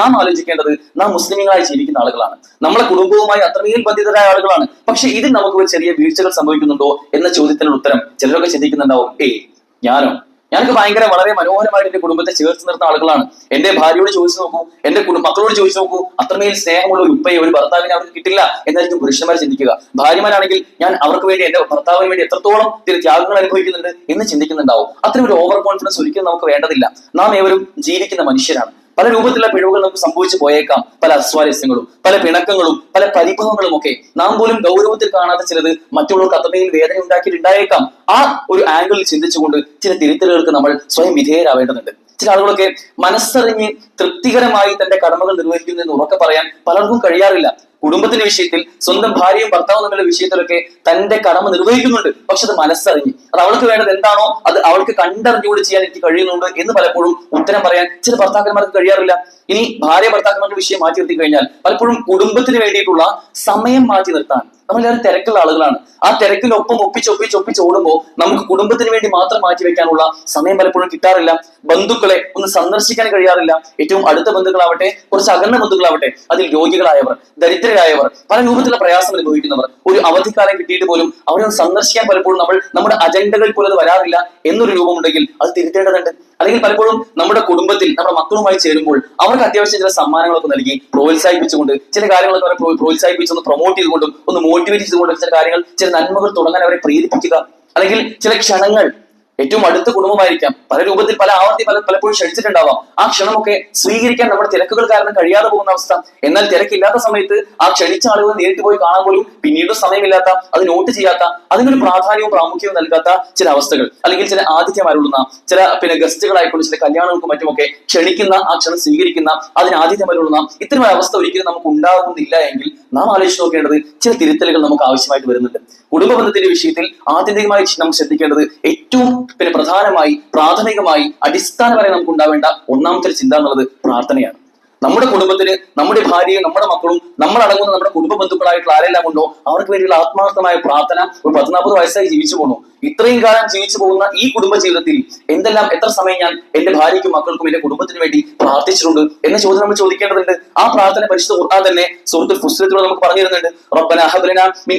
നാം ആലോചിക്കേണ്ടത് നാം മുസ്ലിങ്ങളായി ജീവിക്കുന്ന ആളുകളാണ്. നമ്മളെ കുടുംബവുമായി അത്രമേൽ ബന്ധിതരായ ആളുകളാണ്. പക്ഷെ ഇതിൽ നമുക്ക് ഒരു ചെറിയ വീഴ്ചകൾ സംഭവിക്കുന്നുണ്ടോ എന്ന ചോദ്യത്തിനുള്ള ഉത്തരം ചിലരൊക്കെ ചിന്തിക്കുന്നുണ്ടാവും. ഏ ഞാനോ? ഞാനൊക്കെ ഭയങ്കര വളരെ മനോഹരമായിട്ട് എന്റെ കുടുംബത്തെ ചേർത്ത് നിർത്തുന്ന ആളുകളാണ്. എന്റെ ഭാര്യയോട് ചോദിച്ചു നോക്കൂ എന്റെ മക്കളോട് ചോദിച്ചു നോക്കൂ അത്രമേൽ സ്നേഹമുള്ള ഒരു ഉപ്പയെ ഒരു ഭർത്താവിനെ അവർക്ക് കിട്ടില്ല എന്നായിരിക്കും പുരുഷന്മാർ ചിന്തിക്കുക. ഭാര്യമാരാണെങ്കിൽ ഞാൻ അവർക്ക് വേണ്ടി എന്റെ ഭർത്താവിന് വേണ്ടി എത്രത്തോളം ചില ത്യാഗങ്ങൾ അനുഭവിക്കുന്നുണ്ട് എന്ന് ചിന്തിക്കുന്നുണ്ടാവും. അത്രയും ഒരു ഓവർ കോൺഫിഡൻസ് ഒരിക്കലും നമുക്ക് വേണ്ടതില്ല. നാം ഏവരും ജീവിക്കുന്ന മനുഷ്യരാണ്. പല രൂപത്തിലുള്ള പിഴവുകൾ നമുക്ക് സംഭവിച്ചു പോയേക്കാം. പല അസ്വാരസ്യങ്ങളും പല പിണക്കങ്ങളും പല പരിഭവങ്ങളും ഒക്കെ നാം പോലും ഗൗരവത്തിൽ കാണാത്ത ചിലത് മറ്റുള്ളവർക്ക് അത്രമേൽ വേദന ഉണ്ടാക്കിയിട്ടുണ്ടായേക്കാം. ആ ഒരു ആംഗിളിൽ ചിന്തിച്ചുകൊണ്ട് ചില തിരുത്തലുകൾക്ക് നമ്മൾ സ്വയം വിധേയരാവേണ്ടതുണ്ട്. ചില ആളുകളൊക്കെ മനസ്സറിഞ്ഞ് തൃപ്തികരമായി തന്റെ കടമകൾ നിർവഹിക്കുന്നു എന്ന് ഉറക്കെ പറയാൻ പലർക്കും കഴിയാറില്ല. കുടുംബത്തിന്റെ വിഷയത്തിൽ സ്വന്തം ഭാര്യയും ഭർത്താവും തമ്മിലുള്ള വിഷയത്തിലൊക്കെ തന്റെ കടമ നിർവഹിക്കുന്നുണ്ട്. പക്ഷെ അത് മനസ്സറിഞ്ഞ്. അത് അവൾക്ക് വേണ്ടത് എന്താണോ അത് അവൾക്ക് കണ്ടറിഞ്ഞുകൂടി ചെയ്യാൻ എനിക്ക് കഴിയുന്നുണ്ട് എന്ന് പലപ്പോഴും ഉത്തരം പറയാൻ ചില ഭർത്താക്കന്മാർക്ക് കഴിയാറില്ല. ഇനി ഭാര്യ ഭർത്താക്കന്മാരുടെ വിഷയം മാറ്റി നിർത്തി കഴിഞ്ഞാൽ പലപ്പോഴും കുടുംബത്തിന് വേണ്ടിയിട്ടുള്ള സമയം മാറ്റി നിർത്താൻ നമ്മളെല്ലാവരും തിരക്കുള്ള ആളുകളാണ്. ആ തിരക്കിനൊപ്പം ഒപ്പിച്ച് ഒപ്പിച്ച് ഒപ്പിച്ച് ഓടുമ്പോൾ നമുക്ക് കുടുംബത്തിന് വേണ്ടി മാത്രം മാറ്റി വെക്കാനുള്ള സമയം പലപ്പോഴും കിട്ടാറില്ല. ബന്ധുക്കളെ ഒന്ന് സന്ദർശിക്കാൻ കഴിയാറില്ല. ഏറ്റവും അടുത്ത ബന്ധുക്കളാവട്ടെ കുറച്ച് അകന്ന ബന്ധുക്കളാവട്ടെ അതിൽ രോഗികളായവർ ദരിദ്രരായവർ പല രൂപത്തിലുള്ള പ്രയാസം അനുഭവിക്കുന്നവർ ഒരു അവധിക്കാലം കിട്ടിയിട്ട് പോലും അവരെ സന്ദർശിക്കാൻ പലപ്പോഴും നമ്മൾ നമ്മുടെ അജണ്ടകൾ പോലും അത് വരാറില്ല എന്നൊരു രൂപമുണ്ടെങ്കിൽ അത് തിരുത്തേണ്ടതുണ്ട്. അല്ലെങ്കിൽ പലപ്പോഴും നമ്മുടെ കുടുംബത്തിൽ നമ്മുടെ മക്കളുമായി ചേരുമ്പോൾ അവർക്ക് അത്യാവശ്യം ചില സമ്മാനങ്ങളൊക്കെ നൽകി പ്രോത്സാഹിപ്പിച്ചുകൊണ്ട് ചില കാര്യങ്ങളൊക്കെ അവരെ പ്രോ- പ്രോത്സാഹിപ്പിച്ച് ഒന്ന് പ്രൊമോട്ട് ചെയ്തുകൊണ്ടും ഒന്ന് മോട്ടിവേറ്റ് ചെയ്തുകൊണ്ടും ചില കാര്യങ്ങൾ ചില നന്മകൾ തുടങ്ങാൻ അവരെ പ്രേരിപ്പിക്കുക. അല്ലെങ്കിൽ ചില ക്ഷണങ്ങൾ ഏറ്റവും അടുത്ത കുടുംബമായിരിക്കാം. പല രൂപത്തിൽ പല ആവർത്തി പല പലപ്പോഴും ക്ഷണിച്ചിട്ടുണ്ടാവാം. ആ ക്ഷണമൊക്കെ സ്വീകരിക്കാൻ നമ്മുടെ തിരക്കുകൾ കാരണം കഴിയാതെ പോകുന്ന അവസ്ഥ. എന്നാൽ തിരക്കില്ലാത്ത സമയത്ത് ആ ക്ഷണിച്ച ആളുകൾ നേരിട്ട് പോയി കാണാൻ പോലും പിന്നീട് സമയമില്ലാത്ത അത് നോട്ട് ചെയ്യാത്ത അതിനൊരു പ്രാധാന്യവും പ്രാമുഖ്യവും നൽകാത്ത ചില അവസ്ഥകൾ. അല്ലെങ്കിൽ ചില ആതിഥ്യമരുളുന്ന ചില പിന്നെ ഗസ്റ്റുകളായിക്കൊണ്ട് ചില കല്യാണങ്ങൾക്കും മറ്റുമൊക്കെ ക്ഷണിക്കുന്ന ആ ക്ഷണം സ്വീകരിക്കുന്ന അതിന് ആതിഥ്യമരുളുന്ന ഇത്തരം അവസ്ഥ ഒരിക്കലും നമുക്ക് ഉണ്ടാകുന്നില്ല എങ്കിൽ നാം ആലോചിച്ച് നോക്കേണ്ടത് ചില തിരുത്തലുകൾ നമുക്ക് ആവശ്യമായിട്ട് വരുന്നുണ്ട്. കുടുംബ ബന്ധത്തിന്റെ വിഷയത്തിൽ ആത്യന്തികമായി നാം ശ്രദ്ധിക്കേണ്ടത് ഏറ്റവും പിന്നെ പ്രധാനമായി പ്രാഥമികമായി അടിസ്ഥാനപരമായി നമുക്ക് ഉണ്ടാവേണ്ട ഒന്നാമത്തെ ചിന്ത എന്നുള്ളത് പ്രാർത്ഥനയാണ്. നമ്മുടെ കുടുംബത്തിന് നമ്മുടെ ഭാര്യയും നമ്മുടെ മക്കളും നമ്മൾ അടങ്ങുന്ന നമ്മുടെ കുടുംബ ബന്ധുക്കളായിട്ടുള്ള ആരെല്ലാം ഉണ്ടോ അവർക്ക് വേണ്ടിയുള്ള ആത്മാർത്ഥമായ പ്രാർത്ഥന ഒരു പത്ത് നാൽപ്പത് വയസ്സായി ജീവിച്ചു പോകുന്നു ഇത്രയും കാലം ജീവിച്ചു പോകുന്ന ഈ കുടുംബ ജീവിതത്തിൽ എന്തെല്ലാം എത്ര സമയം ഞാൻ എന്റെ ഭാര്യയ്ക്കും മക്കൾക്കും എന്റെ കുടുംബത്തിന് വേണ്ടി പ്രാർത്ഥിച്ചിട്ടുണ്ട് എന്ന ചോദ്യം നമ്മൾ ചോദിക്കേണ്ടതുണ്ട്. ആ പ്രാർത്ഥന പരിശുദ്ധ ഖുർആൻ തന്നെ സുഹൃത്തുൽ ഫുസ്ലത്തിലൂടെ നമുക്ക് പറഞ്ഞു തരുന്നുണ്ട്. റബ്ബന മിൻ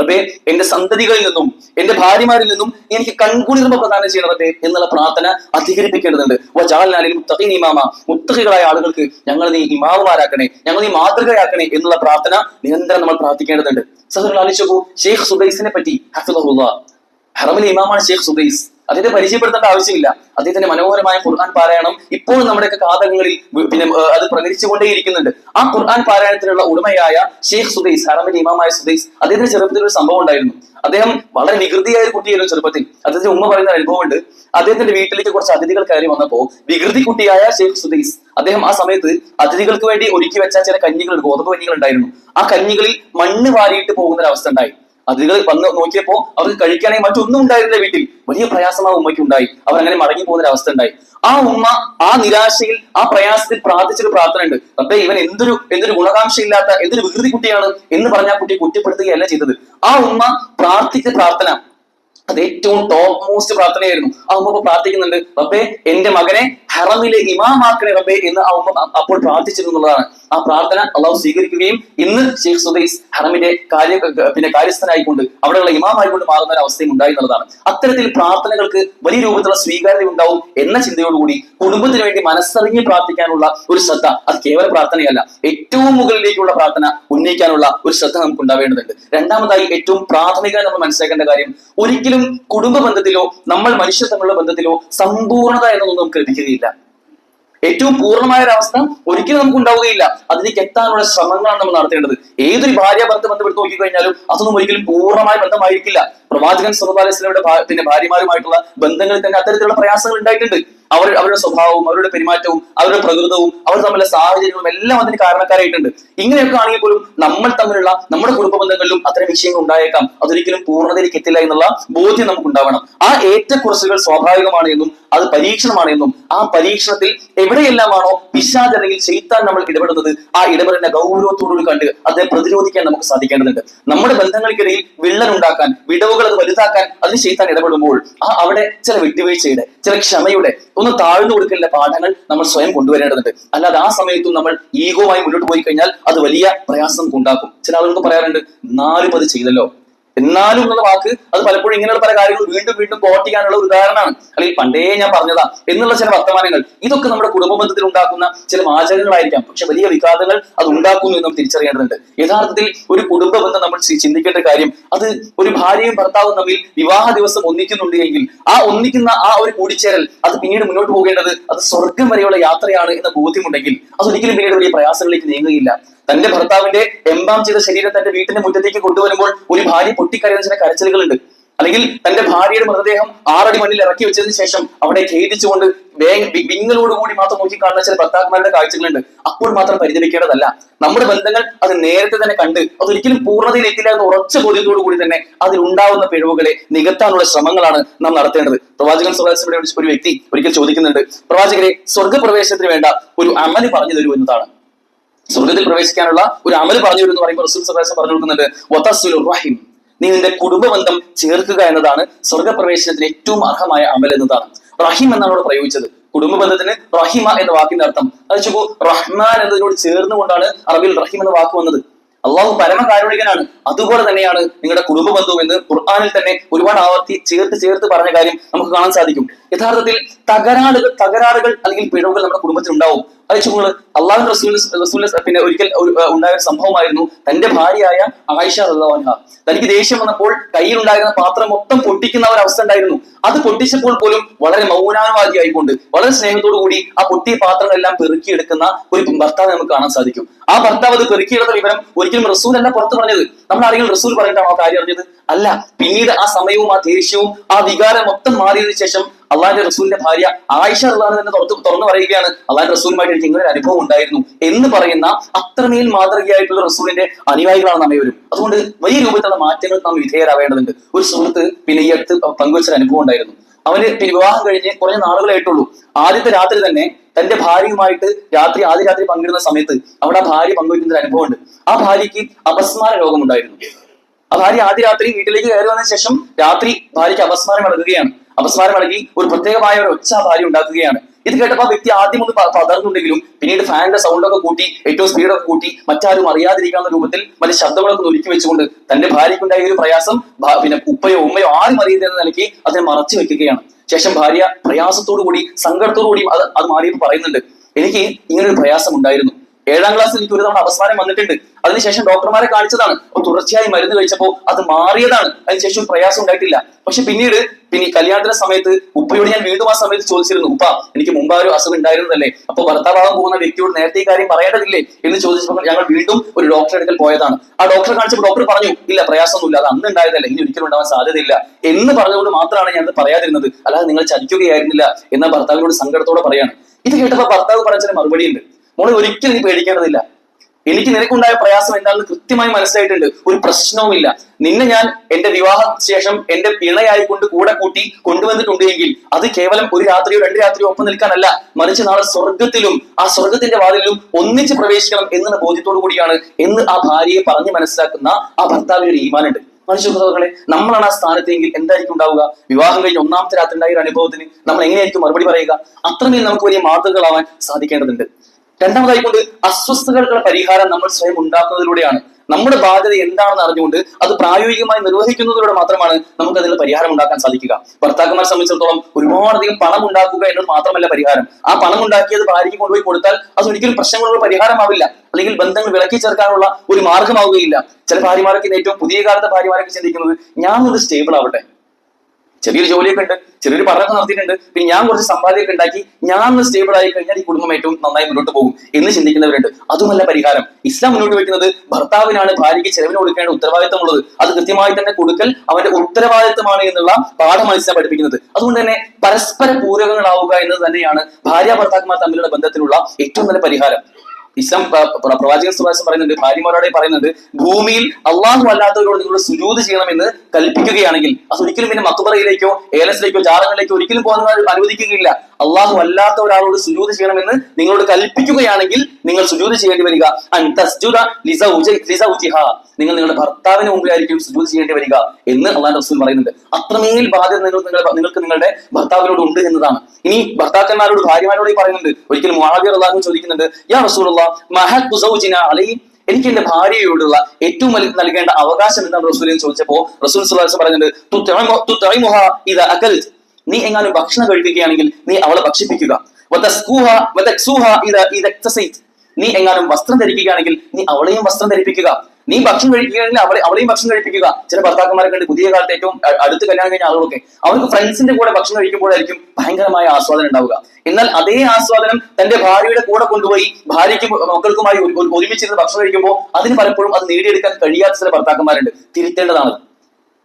റബ്ബേ എന്റെ സന്തതികളിൽ നിന്നും എന്റെ ഭാര്യമാരിൽ നിന്നും എനിക്ക് കൺകുളിർമ പ്രദാനം ചെയ്യണം എന്നുള്ള പ്രാർത്ഥന അധികരിപ്പിക്കേണ്ടതുണ്ട് മുത്തഖീന ഇമാമ. മുത്തഖികളായ ആളുകൾക്ക് ഞങ്ങൾ നീ ഇമാവുമാരാക്കണേ ഞങ്ങൾ നീ മാതൃകയാക്കണേ എന്നുള്ള പ്രാർത്ഥന നിരന്തരം നമ്മൾ പ്രാർത്ഥിക്കേണ്ടതുണ്ട്. സഹോദരൻ ഷെയ്ഖ് സുബൈസിനെ പറ്റി ഹറമിലെ ഇമാമാണ് ഷെയ്ഖ് സുബൈസ്. അദ്ദേഹത്തെ പരിചയപ്പെടുത്തേണ്ട ആവശ്യമില്ല. അദ്ദേഹത്തിന്റെ മനോഹരമായ ഖുർആൻ പാരായണം ഇപ്പോഴും നമ്മുടെയൊക്കെ കാതകങ്ങളിൽ പിന്നെ അത് പ്രകരിച്ചുകൊണ്ടേയിരിക്കുന്നുണ്ട് ആ ഖുർആൻ പാരായണത്തിലുള്ള ഉടമയായ ഷെയ്ഖ് സുദൈസ് ഹറമിന്റെ ഇമാമായ സുദൈസ് അദ്ദേഹത്തിന്റെ ചെറുപ്പത്തിൽ ഒരു സംഭവം ഉണ്ടായിരുന്നു. അദ്ദേഹം വളരെ വികൃതിയായ ഒരു കുട്ടിയായിരുന്നു ചെറുപ്പത്തിൽ. അദ്ദേഹത്തിന്റെ ഉമ്മ പറയുന്ന അനുഭവമുണ്ട്. അദ്ദേഹത്തിന്റെ വീട്ടിലേക്ക് കുറച്ച് അതിഥികൾ കയറി വന്നപ്പോൾ വികൃതി കുട്ടിയായ ഷെയ്ഖ് സുദൈസ് അദ്ദേഹം ആ സമയത്ത് അതിഥികൾക്ക് വേണ്ടി ഒരുക്കി വെച്ച ചില കഞ്ഞികൾ ഗോതമ്പ് കഞ്ഞികൾ ഉണ്ടായിരുന്നു ആ കഞ്ഞികളിൽ മണ്ണ് വാരിയിട്ട് പോകുന്ന ഒരു അവസ്ഥ ഉണ്ടായി. അതിഥികൾ വന്ന് നോക്കിയപ്പോ അവർക്ക് കഴിക്കാനായി മറ്റൊന്നും ഉണ്ടായിരുന്നില്ല വീട്ടിൽ. വലിയ പ്രയാസം ആ ഉമ്മയ്ക്ക് ഉണ്ടായി. അവർ അങ്ങനെ മടങ്ങി പോകുന്ന അവസ്ഥ ഉണ്ടായി. ആ ഉമ്മ ആ നിരാശയിൽ ആ പ്രയാസത്തിൽ പ്രാർത്ഥിച്ചൊരു പ്രാർത്ഥന ഉണ്ട്. അപ്പൊ ഇവൻ എന്തൊരു എന്തൊരു ഗുണകാംക്ഷയില്ലാത്ത എന്തൊരു വികൃതി കുട്ടിയാണ് എന്ന് പറഞ്ഞ ആ കുട്ടിയെ കുറ്റപ്പെടുത്തുകയല്ല ചെയ്തത്. ആ ഉമ്മ പ്രാർത്ഥിച്ച പ്രാർത്ഥന അത് ഏറ്റവും ടോപ്പ് മോസ്റ്റ് പ്രാർത്ഥനയായിരുന്നു. ആ ഉമ്മ പ്രാർത്ഥിക്കുന്നുണ്ട്. റബ്ബേ എന്റെ മകനെ ഹറമിലെ ഇമാമാക്കണേ റബ്ബെ എന്ന് ആ അപ്പോൾ പ്രാർത്ഥിച്ചിരുന്നു എന്നുള്ളതാണ് ആ പ്രാർത്ഥന അള്ളാഹു സ്വീകരിക്കുകയും ഇന്ന് ഷെയ്ഖ് സുദൈസ് ഹറമിന്റെ കാര്യ പിന്നെ കാര്യസ്ഥനായിക്കൊണ്ട് അവിടെയുള്ള ഇമാമായിക്കൊണ്ട് മാറുന്ന ഒരു അവസ്ഥയും ഉണ്ടായി എന്നുള്ളതാണ്. അത്തരത്തിൽ പ്രാർത്ഥനകൾക്ക് വലിയ രൂപത്തിലുള്ള സ്വീകാര്യത ഉണ്ടാവും എന്ന ചിന്തയോടുകൂടി കുടുംബത്തിന് വേണ്ടി മനസ്സറിഞ്ഞ് പ്രാർത്ഥിക്കാനുള്ള ഒരു ശ്രദ്ധ അത് കേവല പ്രാർത്ഥനയല്ല ഏറ്റവും മുകളിലേക്കുള്ള പ്രാർത്ഥന ഉന്നയിക്കാനുള്ള ഒരു ശ്രദ്ധ നമുക്ക് ഉണ്ടാവേണ്ടതുണ്ട്. രണ്ടാമതായി ഏറ്റവും പ്രാഥമിക നമ്മൾ മനസ്സിലാക്കേണ്ട കാര്യം ഒരിക്കലും കുടുംബ ബന്ധത്തിലോ നമ്മൾ മനുഷ്യർ തമ്മിലുള്ള ബന്ധത്തിലോ സമ്പൂർണത എന്നൊന്നും നമുക്ക് ലഭിക്കുകയില്ല. ഏറ്റവും പൂർണമായ ഒരു അവസ്ഥ ഒരിക്കലും നമുക്ക് ഉണ്ടാവുകയില്ല. അതിലേക്ക് എത്താനുള്ള ശ്രമങ്ങളാണ് നമ്മൾ നടത്തേണ്ടത്. ഏതൊരു ഭാര്യ ബന്ധം ബന്ധപ്പെട്ട് നോക്കിക്കഴിഞ്ഞാലും അതൊന്നും ഒരിക്കലും പൂർണമായ ബന്ധമായിരിക്കില്ല. പ്രവാചകൻ അലൈഹിയുടെ പിന്നെ ഭാര്യമാരുമായിട്ടുള്ള ബന്ധങ്ങളിൽ തന്നെ അത്തരത്തിലുള്ള പ്രയാസങ്ങൾ ഉണ്ടായിട്ടുണ്ട്. അവർ അവരുടെ സ്വഭാവവും അവരുടെ പെരുമാറ്റവും അവരുടെ പ്രകൃതവും അവർ തമ്മിലുള്ള സാഹചര്യങ്ങളും എല്ലാം അതിന് കാരണക്കാരായിട്ടുണ്ട്. ഇങ്ങനെയൊക്കെ ആണെങ്കിൽ പോലും നമ്മൾ തമ്മിലുള്ള നമ്മുടെ കുടുംബ ബന്ധങ്ങളിലും അത്തരം വിഷയങ്ങൾ ഉണ്ടായേക്കാം. അതൊരിക്കലും പൂർണതയിലേക്ക് എത്തില്ല എന്നുള്ള ബോധ്യം നമുക്ക് ഉണ്ടാവണം ആ ഏറ്റക്കുറച്ചുകൾ സ്വാഭാവികമാണ് എന്നും അത് പരീക്ഷണമാണ് എന്നും ആ പരീക്ഷണത്തിൽ എവിടെയെല്ലാമാണോ പിശാജ് അല്ലെങ്കിൽ നമ്മൾ ഇടപെടുന്നത് ആ ഇടപെടലിനെ ഗൗരവത്തോടുകൂടി കണ്ട് അതിനെ പ്രതിരോധിക്കാൻ നമുക്ക് സാധിക്കേണ്ടതുണ്ട്. നമ്മുടെ ബന്ധങ്ങൾക്കിടയിൽ വിള്ളൽ ഉണ്ടാക്കാൻ വിടവുകൾ അത് വലുതാക്കാൻ അതിന് ചെയ്ത്താൻ ഇടപെടുമ്പോൾ ആ അവിടെ ചില വിട്ടുവീഴ്ചയുടെ ചില ക്ഷമയുടെ ഒന്ന് താഴ്ന്നു കൊടുക്കലിന്റെ പാഠങ്ങൾ നമ്മൾ സ്വയം കൊണ്ടുവരേണ്ടതുണ്ട്. അല്ലാതെ ആ സമയത്തും നമ്മൾ ഈഗോ ആയി മുന്നോട്ട് പോയി കഴിഞ്ഞാൽ അത് വലിയ പ്രയാസം ഉണ്ടാക്കും ചില ആളുകൾക്ക് പറയാറുണ്ട് നാലും പത് ചെയ്തല്ലോ. എന്നാലും എന്നുള്ള വാക്ക് അത് പലപ്പോഴും ഇങ്ങനെയുള്ള പല കാര്യങ്ങൾ വീണ്ടും വീണ്ടും കോട്ട് ഒരു ഉദാഹരണമാണ്. അല്ലെങ്കിൽ പണ്ടേ ഞാൻ പറഞ്ഞതാ എന്നുള്ള ചില വർത്തമാനങ്ങൾ. ഇതൊക്കെ നമ്മുടെ കുടുംബ ബന്ധത്തിൽ ഉണ്ടാക്കുന്ന ചില വാചകങ്ങളായിരിക്കാം പക്ഷെ വലിയ വിഘാതങ്ങൾ അത് ഉണ്ടാക്കുന്നു എന്ന് നമ്മൾ തിരിച്ചറിയേണ്ടതുണ്ട്. യഥാർത്ഥത്തിൽ ഒരു കുടുംബ ബന്ധം നമ്മൾ ചിന്തിക്കേണ്ട കാര്യം അത് ഒരു ഭാര്യയും ഭർത്താവും തമ്മിൽ വിവാഹ ദിവസം ഒന്നിക്കുന്നുണ്ട് എങ്കിൽ ആ ഒന്നിക്കുന്ന ആ ഒരു കൂടിച്ചേരൽ അത് പിന്നീട് മുന്നോട്ട് പോകേണ്ടത് അത് സ്വർഗം വരെയുള്ള യാത്രയാണ് എന്ന ബോധ്യമുണ്ടെങ്കിൽ അതൊരിക്കലും പിന്നീട് വലിയ പ്രയാസങ്ങളിലേക്ക് നീങ്ങുകയില്ല. തന്റെ ഭർത്താവിന്റെ എംബാം ചെയ്ത ശരീരം തന്റെ വീട്ടിന്റെ മുറ്റത്തേക്ക് കൊണ്ടുവരുമ്പോൾ ഒരു ഭാര്യ പൊട്ടിക്കരയുന്ന ചില കരച്ചിലുകളുണ്ട്. അല്ലെങ്കിൽ തന്റെ ഭാര്യയുടെ മൃതദേഹം ആറടി മണ്ണിൽ ഇറക്കി വെച്ചതിന് ശേഷം അവിടെ ഖേദിച്ചുകൊണ്ട് വിങ്ങലോടുകൂടി മാത്രം നോക്കി കാണുന്ന ചില ഭർത്താക്കന്മാരുടെ കാഴ്ചകളുണ്ട്. അപ്പോൾ മാത്രം പരിചരിക്കേണ്ടതല്ല. നമ്മുടെ ബന്ധങ്ങൾ അത് നേരത്തെ തന്നെ കണ്ട് അതൊരിക്കലും പൂർണതയിൽ എത്തില്ല എന്ന് ഉറച്ച ബോധ്യത്തോടു കൂടി തന്നെ അതിലുണ്ടാവുന്ന പിഴവുകളെ നികത്താനുള്ള ശ്രമങ്ങളാണ് നാം നടത്തേണ്ടത്. പ്രവാചകൻ സുഹാസിയുടെ ഒരു വ്യക്തി ഒരിക്കൽ ചോദിക്കുന്നുണ്ട് പ്രവാചകരെ സ്വർഗപ്രവേശനത്തിന് വേണ്ട ഒരു അമൽ പറഞ്ഞു തരൂ എന്നതാണ്. സ്വർഗത്തിൽ പ്രവേശിക്കാനുള്ള ഒരു അമൽ പറഞ്ഞു എന്ന് പറയുമ്പോൾ റസൂൽ സദാസം പറഞ്ഞു കൊടുക്കുന്നുണ്ട് റഹീം. നീ നിന്റെ കുടുംബബന്ധം ചേർക്കുക എന്നതാണ് സ്വർഗപ്രവേശനത്തിന് ഏറ്റവും അർഹമായ അമൽ എന്നതാണ്. റഹിം എന്നാണ് അവിടെ പ്രയോഗിച്ചത്. കുടുംബ ബന്ധത്തിന് റഹിമ എന്ന വാക്കിന്റെ അർത്ഥം. അത് ചോക്കൂ റഹ്മാൻ എന്നതിനോട് ചേർന്നുകൊണ്ടാണ് അറബിൽ റഹിം എന്ന വാക്ക് വന്നത്. അള്ളാഹു പരമകാരുണികനാണ്. അതുപോലെ തന്നെയാണ് നിങ്ങളുടെ കുടുംബ ബന്ധവും എന്ന് ഖുർആാനിൽ തന്നെ ഒരുപാട് ആവർത്തി ചേർത്ത് ചേർത്ത് പറഞ്ഞ കാര്യം നമുക്ക് കാണാൻ സാധിക്കും. യഥാർത്ഥത്തിൽ തകരാറുകൾ തകരാറുകൾ അല്ലെങ്കിൽ പിഴവുകൾ നമ്മുടെ കുടുംബത്തിൽ ഉണ്ടാവും അത് ചുമ്മാ അള്ളാഹു റസൂൽ റസൂൽ പിന്നെ ഒരിക്കൽ ഉണ്ടായ ഒരു സംഭവമായിരുന്നു. തന്റെ ഭാര്യയായ ആയിഷ റഹ്ലാൻഹ തനിക്ക് ദേഷ്യം വന്നപ്പോൾ കയ്യിൽ ഉണ്ടായിരുന്ന പാത്രം മൊത്തം പൊട്ടിക്കുന്ന ഒരു അവസ്ഥ ഉണ്ടായിരുന്നു. അത് പൊട്ടിച്ചപ്പോൾ പോലും വളരെ മൗനാനുവാദിയായിക്കൊണ്ട് വളരെ സ്നേഹത്തോടു കൂടി ആ പൊട്ടിയ പാത്രങ്ങളെല്ലാം പെറുക്കിയെടുക്കുന്ന ഒരു ഭർത്താവ് നമുക്ക് കാണാൻ സാധിക്കും. ആ ഭർത്താവ് അത് പെറുക്കിയെടുത്ത വിവരം ഒരിക്കലും റസൂൽ അല്ല പുറത്തു പറഞ്ഞത്. നമ്മൾ ആരെങ്കിലും റസൂൽ പറഞ്ഞിട്ടാണോ കാര്യം അറിഞ്ഞത്? അല്ല പിന്നീട് ആ സമയവും ആ ദേഷ്യവും ആ വികാരം മൊത്തം മാറിയതിനു ശേഷം അള്ളാഹിന്റെ റസൂലിന്റെ ഭാര്യ ആയിഷ അള്ളാഹ് തന്നെ തുറത്ത് തുറന്നു പറയുകയാണ്. അള്ളാഹിന്റെ റസൂലുമായിട്ട് എനിക്ക് ഇങ്ങനെ ഒരു അനുഭവം ഉണ്ടായിരുന്നു എന്ന് പറയുന്ന അത്രമേൽ മാതൃകയായിട്ടുള്ള റസൂലിന്റെ അനുയായികളാണ് നമ്മെ വരും അതുകൊണ്ട് വലിയ രൂപത്തിലുള്ള മാറ്റങ്ങൾ നാം വിധേയരാവേണ്ടതുണ്ട്. ഒരു സുഹൃത്ത് പിന്നെ ഈ അടുത്ത് പങ്കുവച്ചൊരു അനുഭവം ഉണ്ടായിരുന്നു. അവന് പിന്നെ വിവാഹം കഴിഞ്ഞ് കുറഞ്ഞ നാളുകളായിട്ടുള്ളൂ. ആദ്യത്തെ രാത്രി തന്നെ തന്റെ ഭാര്യയുമായിട്ട് രാത്രി ആദ്യ രാത്രി പങ്കിടുന്ന സമയത്ത് അവിടെ ആ ഭാര്യ പങ്കുവയ്ക്കുന്ന ഒരു അനുഭവമുണ്ട്. ആ ഭാര്യയ്ക്ക് അപസ്മാര രോഗമുണ്ടായിരുന്നു. ആ ഭാര്യ ആദ്യ രാത്രി വീട്ടിലേക്ക് കയറി വന്ന ശേഷം രാത്രി ഭാര്യയ്ക്ക് അപസ്മാരം അടക്കുകയാണ് അപസ്മാരം അടങ്ങി ഒരു പ്രത്യേകമായ ഒരു ഒച്ച ഭാര്യ ഉണ്ടാക്കുകയാണ്. ഇത് കേട്ടപ്പോൾ ആ വ്യക്തി ആദ്യം ഒന്ന് പതർന്നുണ്ടെങ്കിലും പിന്നീട് ഫാനിന്റെ സൗണ്ട് ഒക്കെ കൂട്ടി ഏറ്റവും സ്പീഡൊക്കെ കൂട്ടി മറ്റാരും അറിയാതിരിക്കാവുന്ന രൂപത്തിൽ മറ്റു ശബ്ദങ്ങളൊക്കെ ഒരുക്കി വെച്ചുകൊണ്ട് തന്റെ ഭാര്യയ്ക്കുണ്ടായ ഒരു പ്രയാസം പിന്നെ ഉപ്പയോ ഉമ്മയോ ആരും അറിയരുതെന്ന നിലയ്ക്ക് അതിനെ മറച്ചു വെക്കുകയാണ്. ശേഷം ഭാര്യ പ്രയാസത്തോടു കൂടി സങ്കടത്തോടു കൂടി അത് അത് മാറിയപ്പോൾ പറയുന്നുണ്ട് എനിക്ക് ഇങ്ങനൊരു പ്രയാസം ഉണ്ടായിരുന്നു. ഏഴാം ക്ലാസ്സിൽ എനിക്ക് ഒരു തവണ അവസാനം വന്നിട്ടുണ്ട്. അതിനുശേഷം ഡോക്ടർമാരെ കാണിച്ചതാണ്. അപ്പൊ തുടർച്ചയായി മരുന്ന് കഴിച്ചപ്പോൾ അത് മാറിയതാണ്. അതിനുശേഷം പ്രയാസം ഉണ്ടായിട്ടില്ല. പക്ഷെ പിന്നീട് പിന്നെ ഈ കല്യാണത്തിന്റെ സമയത്ത് ഉപ്പയോട് ഞാൻ വീണ്ടും ആ സമയത്ത് ചോദിച്ചിരുന്നു ഉപ്പ എനിക്ക് മുമ്പ് ഒരു അസുഖം ഉണ്ടായിരുന്നതല്ലേ? അപ്പൊ ഭർത്താവാകാൻ പോകുന്ന വ്യക്തിയോട് നേരത്തെ ഈ കാര്യം പറയേണ്ടതില്ലേ എന്ന് ചോദിച്ചപ്പോൾ ഞങ്ങൾ വീണ്ടും ഒരു ഡോക്ടറെ അടുക്കൽ പോയതാണ്. ആ ഡോക്ടറെ കാണിച്ചപ്പോൾ ഡോക്ടർ പറഞ്ഞു ഇല്ല പ്രയാസമൊന്നുമില്ല. അത് അന്ന് ഉണ്ടായതല്ല. ഇനി ഒരിക്കലും ഉണ്ടാവാൻ സാധ്യതയില്ല. എന്ന് പറഞ്ഞുകൊണ്ട് മാത്രമാണ് ഞാൻ പറയാതിരുന്നത്. അല്ലാതെ നിങ്ങൾ ചലിക്കുകയായിരുന്നില്ല എന്ന ഭർത്താവിനോട് സങ്കടത്തോടെ പറയാണ്. ഇത് കേട്ടപ്പോൾ ഭർത്താവ് പറഞ്ഞ ചില മറുപടി ഉണ്ട് മോളെ ഒരിക്കലും നീ പേടിക്കേണ്ടതില്ല. എനിക്ക് നിനക്കുണ്ടായ പ്രയാസം എന്താണെന്ന് കൃത്യമായി മനസ്സിലായിട്ടുണ്ട്. ഒരു പ്രശ്നവുമില്ല. നിന്നെ ഞാൻ എന്റെ വിവാഹ ശേഷം എന്റെ പിണയായി കൊണ്ട് കൂടെ കൂട്ടി കൊണ്ടുവന്നിട്ടുണ്ട് എങ്കിൽ അത് കേവലം ഒരു രാത്രിയോ രണ്ട് രാത്രിയോ ഒപ്പം നിൽക്കാനല്ല. മറിച്ച് നാളെ സ്വർഗത്തിലും ആ സ്വർഗത്തിന്റെ വാതിലും ഒന്നിച്ച് പ്രവേശിക്കണം എന്നുള്ള ബോധ്യത്തോടു കൂടിയാണ് എന്ന് ആ ഭാര്യയെ പറഞ്ഞു മനസ്സിലാക്കുന്ന ആ ഭർത്താവിന് ഒരു ഈമാനുണ്ട്. മനുഷ്യ സഹോദരങ്ങളെ നമ്മളാണ് ആ സ്ഥാനത്തെങ്കിൽ എന്തായിരിക്കും ഉണ്ടാവുക? വിവാഹം കഴിഞ്ഞ് ഒന്നാമത്തെ രാത്രി ഉണ്ടായ ഒരു അനുഭവത്തിന് നമ്മൾ എങ്ങനെയായിരിക്കും മറുപടി പറയുക? അത്രമേൽ നമുക്ക് വലിയ മാതൃകളാവാൻ സാധിക്കേണ്ടതുണ്ട്. രണ്ടാമതായി കൊണ്ട് അസ്വസ്ഥതകളുടെ പരിഹാരം നമ്മൾ സ്വയം ഉണ്ടാക്കുന്നതിലൂടെയാണ്. നമ്മുടെ ബാധ്യത എന്താണെന്ന് അറിഞ്ഞുകൊണ്ട് അത് പ്രായോഗികമായി നിർവഹിക്കുന്നതിലൂടെ മാത്രമാണ് നമുക്ക് അതിനുള്ള പരിഹാരം ഉണ്ടാക്കാൻ സാധിക്കുക. ഭർത്താക്കന്മാരെ സംബന്ധിച്ചിടത്തോളം ഒരുപാടധികം പണം ഉണ്ടാക്കുക എന്നത് മാത്രമല്ല പരിഹാരം. ആ പണം ഉണ്ടാക്കിയത് ഭാര്യയ്ക്ക് കൊണ്ടുപോയി കൊടുത്താൽ അത് ഒരിക്കലും പ്രശ്നങ്ങളുള്ള പരിഹാരമാവില്ല. അല്ലെങ്കിൽ ബന്ധങ്ങൾ വിളക്കി ചേർക്കാനുള്ള ഒരു മാർഗമാവുകയില്ല. ചില ഭാര്യമാരൊക്കെ ഏറ്റവും പുതിയ കാലത്തെ ഭാര്യമാരൊക്കെ ചിന്തിക്കുന്നത് ഞാൻ സ്റ്റേബിൾ ആവട്ടെ. ചെറിയൊരു ജോലിയൊക്കെ ഉണ്ട് ചെറിയൊരു പഠനമൊക്കെ നടത്തിയിട്ടുണ്ട്. പിന്നെ ഞാൻ കുറച്ച് സമ്പാദ്യമൊക്കെ ഉണ്ടാക്കി ഞാൻ സ്റ്റേബിൾ ആയി കഴിഞ്ഞാൽ ഈ കുടുംബം ഏറ്റവും നന്നായി മുന്നോട്ട് പോകും എന്ന് ചിന്തിക്കുന്നവരുണ്ട്. അതുമല്ല പരിഹാരം. ഇസ്ലാം മുന്നോട്ട് വെക്കുന്നത് ഭർത്താവിനാണ് ഭാര്യയ്ക്ക് ചെലവിന് കൊടുക്കേണ്ട ഉത്തരവാദിത്തമുള്ളത്. അത് കൃത്യമായി തന്നെ കൊടുക്കൽ അവന്റെ ഉത്തരവാദിത്തമാണ് എന്നുള്ള പാഠം ഇസ്ലാം പഠിപ്പിക്കുന്നത്. അതുകൊണ്ട് തന്നെ പരസ്പര പൂരകങ്ങളാവുക എന്നത് തന്നെയാണ് ഭാര്യ ഭർത്താക്കന്മാർ തമ്മിലുള്ള ബന്ധത്തിലുള്ള ഏറ്റവും നല്ല പരിഹാരം. ഇസ്ലാം പ്ര- പ്ര- പ്രവാചകൻ സുഭാഷം പറയുന്നുണ്ട് ഭാര്യമാരോടെ പറയുന്നുണ്ട് ഭൂമിയിൽ അള്ളാഹു അല്ലാത്തവരോട് നിങ്ങൾ സുജൂത് ചെയ്യണമെന്ന് കൽപ്പിക്കുകയാണെങ്കിൽ അത് ഒരിക്കലും പിന്നെ മക്ബറയിലേക്കോ ഏലസിലേക്കോ ജാലങ്ങളിലേക്കോ ഒരിക്കലും പോകുന്ന അനുവദിക്കുകയില്ല. അള്ളാഹു അല്ലാത്ത ഒരാളോട് സുജൂത് ചെയ്യണമെന്ന് നിങ്ങളോട് കൽപ്പിക്കുകയാണെങ്കിൽ നിങ്ങൾ സുജൂത് ചെയ്യേണ്ടി വരിക. നിങ്ങൾ നിങ്ങളുടെ ഭർത്താവിന് മുമ്പിലായിരിക്കും സുജൂത് ചെയ്യേണ്ടി വരിക എന്ന് അള്ളാഹ് റസൂൽ പറയുന്നുണ്ട്. അത്രമേൽ ബാധ്യത നിങ്ങൾ നിങ്ങൾ- നിങ്ങൾക്ക് നിങ്ങളുടെ ഭർത്താവിനോട് ഉണ്ട് എന്നതാണ്. ഇനി ഭർത്താക്കന്മാരോട് ഭാര്യമാരോട് പറയുന്നുണ്ട്. ഒരിക്കലും മുആവിയ അള്ളാഹു ചോദിക്കുന്നുണ്ട് യാ സൗജിന അലൈഹി എനിക്ക് എന്റെ ഭാര്യയോടുള്ള ഏറ്റവും നൽകേണ്ട അവകാശം എന്താണ് റസൂൽ എന്ന് ചോദിച്ചപ്പോ റസൂൽ സുല്ലാസ് പറയുന്നുണ്ട്. നീ എങ്ങാനും ഭക്ഷണം കഴിക്കുകയാണെങ്കിൽ നീ അവളെ ഭക്ഷിപ്പിക്കുക. നീ എങ്ങാനും വസ്ത്രം ധരിക്കുകയാണെങ്കിൽ നീ അവളെയും വസ്ത്രം ധരിപ്പിക്കുക. നീ ഭക്ഷണം കഴിക്കുകയാണെങ്കിൽ അവളെ അവളെയും ഭക്ഷണം കഴിപ്പിക്കുക. ചില ഭർത്താക്കന്മാരെ കണ്ട് പുതിയ കാലത്ത് ഏറ്റവും അടുത്ത് കല്യാണം കഴിഞ്ഞ ആളുകളൊക്കെ അവർക്ക് ഫ്രണ്ട്സിന്റെ കൂടെ ഭക്ഷണം കഴിക്കുമ്പോഴായിരിക്കും ഭയങ്കരമായ ആസ്വാദനം ഉണ്ടാവുക. എന്നാൽ അതേ ആസ്വാദനം തന്റെ ഭാര്യയുടെ കൂടെ കൊണ്ടുപോയി ഭാര്യയ്ക്കും മക്കൾക്കുമായി ഒരു- ഒരു- ഒരുമിച്ചിരുന്ന് ഭക്ഷണം കഴിക്കുമ്പോൾ അതിന് പലപ്പോഴും അത് നേടിയെടുക്കാൻ കഴിയാത്ത ചില ഭർത്താക്കന്മാരുണ്ട്. തിരുത്തേണ്ടതാണ്.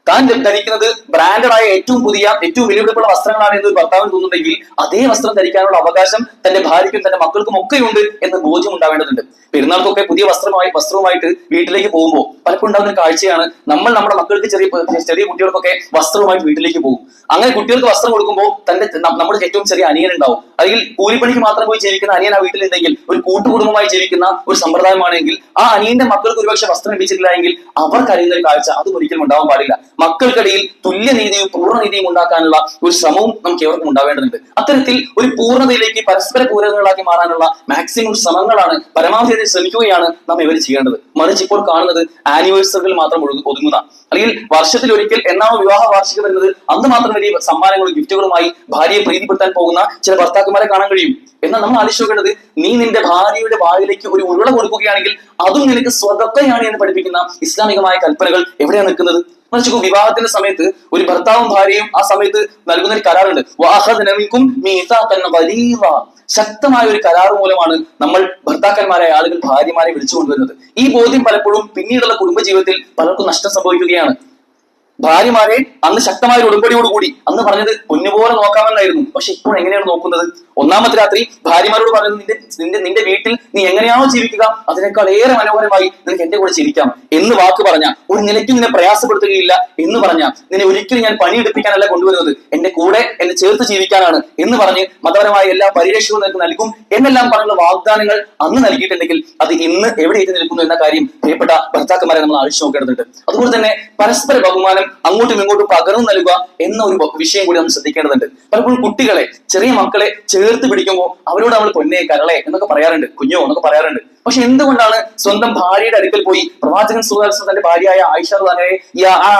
താൻ ധരിക്കുന്നത് ബ്രാൻഡഡ് ആയ ഏറ്റവും പുതിയ ഏറ്റവും വിലപിടിപ്പുള്ള വസ്ത്രങ്ങളാണ് എന്ന് ഭർത്താവിന് തോന്നുന്നുണ്ടെങ്കിൽ അതേ വസ്ത്രം ധരിക്കാനുള്ള അവകാശം തന്റെ ഭാര്യയ്ക്കും തന്റെ മക്കൾക്കും ഒക്കെ ഉണ്ട് എന്ന് ബോധ്യം ഉണ്ടാവേണ്ടതുണ്ട്. പെരുന്നാൾക്കൊക്കെ പുതിയ വസ്ത്രമായി വസ്ത്രവുമായിട്ട് വീട്ടിലേക്ക് പോകുമ്പോൾ പലപ്പോഴും ഉണ്ടാകുന്ന കാഴ്ചയാണ് നമ്മൾ നമ്മുടെ മക്കൾക്ക് ചെറിയ ചെറിയ കുട്ടികൾക്കൊക്കെ വസ്ത്രവുമായിട്ട് വീട്ടിലേക്ക് പോകും. അങ്ങനെ കുട്ടികൾക്ക് വസ്ത്രം കൊടുക്കുമ്പോൾ തന്റെ നമ്മുടെ ഏറ്റവും ചെറിയ അനിയൻ ഉണ്ടാവും. അല്ലെങ്കിൽ കൂലിപ്പണിക്ക് മാത്രം പോയി ജീവിക്കുന്ന അനിയൻ ആ വീട്ടിലുണ്ടെങ്കിൽ ഒരു കൂട്ടുകുടുംബമായി ജീവിക്കുന്ന ഒരു സമ്പ്രദായമാണെങ്കിൽ ആ അനിയന്റെ മക്കൾക്ക് ഒരുപക്ഷെ വസ്ത്രം ലഭിച്ചിട്ടില്ല എങ്കിൽ അവർക്ക് അറിയുന്ന ഒരു കാഴ്ച അതും ഒരിക്കലും ഉണ്ടാവാൻ പാടില്ല. മക്കൾക്കിടയിൽ തുല്യനീതിയും പൂർണനീതിയും ഉണ്ടാക്കാനുള്ള ഒരു ശ്രമവും നമുക്ക് ഏവർക്കും ഉണ്ടാവേണ്ടതുണ്ട്. അത്തരത്തിൽ ഒരു പൂർണതയിലേക്ക് പരസ്പര പൂരകങ്ങളാക്കി മാറാനുള്ള മാക്സിമം ശ്രമങ്ങളാണ് പരമാവധി ശ്രമിക്കുകയാണ് നാം ഇവർ ചെയ്യേണ്ടത്. മറിച്ച് ഇപ്പോൾ കാണുന്നത് ആനിവേഴ്സറികൾ മാത്രം ഒതുങ്ങുന്ന. അല്ലെങ്കിൽ വർഷത്തിൽ ഒരിക്കൽ എന്നാണോ വിവാഹ വാർഷികം വരുന്നത് അന്ന് മാത്രം വലിയ സമ്മാനങ്ങളും ഗിഫ്റ്റുകളുമായി ഭാര്യയെ പ്രീതിപ്പെടുത്താൻ പോകുന്ന ചില ഭർത്താക്കന്മാരെ കാണാൻ കഴിയും. എന്നാൽ നമ്മൾ ആലോചിക്കേണ്ടത് നീ നിന്റെ ഭാര്യയുടെ വായിലേക്ക് ഒരു ഉരുള കൊടുക്കുകയാണെങ്കിൽ അതും നിനക്ക് സ്വതത്തെയാണ് എന്ന് പഠിപ്പിക്കുന്ന ഇസ്ലാമികമായ കൽപ്പനകൾ എവിടെയാണ് നിൽക്കുന്നത്? മറിച്ച് വിവാഹത്തിന്റെ സമയത്ത് ഒരു ഭർത്താവും ഭാര്യയും ആ സമയത്ത് നൽകുന്ന ഒരു കരാറുണ്ട്. "വഅഖദ്ന മിൻകും മീസാഖൻ ഗലീള." ശക്തമായ ഒരു കരാർ മൂലമാണ് നമ്മൾ ഭർത്താക്കന്മാരായ ആളുകൾ ഭാര്യമാരെ വിളിച്ചു കൊണ്ടുവരുന്നത്. ഈ ബോധ്യം പലപ്പോഴും പിന്നീടുള്ള കുടുംബജീവിതത്തിൽ പലർക്കും നഷ്ടം സംഭവിക്കുകയാണ്. ഭാര്യമാരെ അന്ന് ശക്തമായ ഒരു ഉടമ്പടിയോടുകൂടി അന്ന് പറഞ്ഞത് പൊന്നുപോലെ നോക്കാമെന്നായിരുന്നു. പക്ഷെ ഇപ്പോൾ എങ്ങനെയാണ് നോക്കുന്നത്? ഒന്നാമത്തെ രാത്രി ഭാര്യമാരോട് പറഞ്ഞത് നിന്റെ നിന്റെ നിന്റെ വീട്ടിൽ നീ എങ്ങനെയാണോ ജീവിക്കുക അതിനേക്കാൾ ഏറെ മനോഹരമായി നിനക്ക് എന്റെ കൂടെ ജീവിക്കാം എന്ന് വാക്ക് പറഞ്ഞ ഒരു നിലയ്ക്കും നിന്നെ പ്രയാസപ്പെടുത്തുകയില്ല എന്ന് പറഞ്ഞ നിന്നെ ഒരിക്കലും ഞാൻ പണിയെടുപ്പിക്കാനല്ല കൊണ്ടുവരുന്നത്. എന്റെ കൂടെ എന്നെ ചേർത്ത് ജീവിക്കാനാണ് എന്ന് പറഞ്ഞ് മതപരമായ എല്ലാ പരിരക്ഷവും നിനക്ക് നൽകും എന്നെല്ലാം പറഞ്ഞുള്ള വാഗ്ദാനങ്ങൾ അന്ന് നൽകിയിട്ടുണ്ടെങ്കിൽ അത് ഇന്ന് എവിടെ എത്തി നിൽക്കുന്നു എന്ന കാര്യം പ്രിയപ്പെട്ട ഭർത്താക്കന്മാരെ നമ്മൾ ആവശ്യം നോക്കേണ്ടതുണ്ട്. അതുപോലെ തന്നെ പരസ്പര ബഹുമാനം അങ്ങോട്ടും ഇങ്ങോട്ടും പകർന്നു നൽകുക എന്ന ഒരു വിഷയം കൂടി നമ്മൾ ശ്രദ്ധിക്കേണ്ടതുണ്ട്. പലപ്പോഴും കുട്ടികളെ ചെറിയ മക്കളെ ചേർത്ത് പിടിക്കുമ്പോൾ അവരോട് നമ്മൾ പൊന്നെ കരളെ എന്നൊക്കെ പറയാറുണ്ട്. കുഞ്ഞോ എന്നൊക്കെ പറയാറുണ്ട്. പക്ഷെ എന്തുകൊണ്ടാണ് സ്വന്തം ഭാര്യയുടെ അടുക്കൽ പോയി പ്രവാചകൻ സുഹാസ് തന്റെ ഭാര്യയായ ആയിഷ